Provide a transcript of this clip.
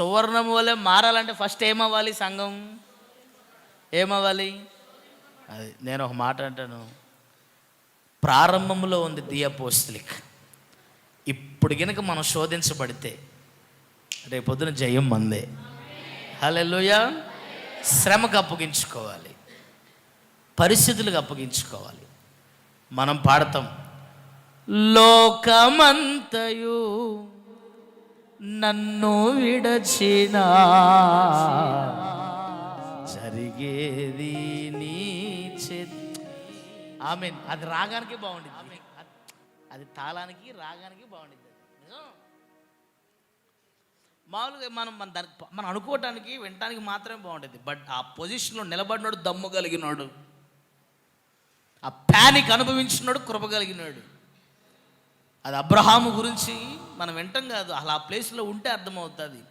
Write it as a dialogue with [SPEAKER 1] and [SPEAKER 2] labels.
[SPEAKER 1] సువర్ణం వల్లే మారాలంటే ఫస్ట్ ఏమవ్వాలి సంఘం? ఏమవ్వాలి? అది నేను ఒక మాట అంటాను. ప్రారంభంలో ఉంది దియపోస్లిక్ ఇప్పుడు గనుక మనం శోధించబడితే రేపొద్దున జయం మందే. హల్లెలూయా. శ్రమకు అప్పగించుకోవాలి. పరిస్థితులకు అప్పగించుకోవాలి. మనం పాడతాం. లోకమంతయు నన్ను విడచిన. జరిగేది నీ ఆమె అది రాగానికి బాగుంటుంది అది తాళానికి రాగానికి బాగుంటుంది నిజం మామూలుగా మనం మన దానికి మనం అనుకోవటానికి వినటానికి మాత్రమే బాగుంటుంది బట్ ఆ పొజిషన్లో నిలబడినాడు దమ్ము కలిగినాడు. ఆ ప్యానిక్ అనుభవించినాడు కృప కలిగినాడు. అది అబ్రహాము గురించి మనం వింటాం కాదు. అలా ఆ ప్లేస్లో ఉంటే అర్థమవుతుంది.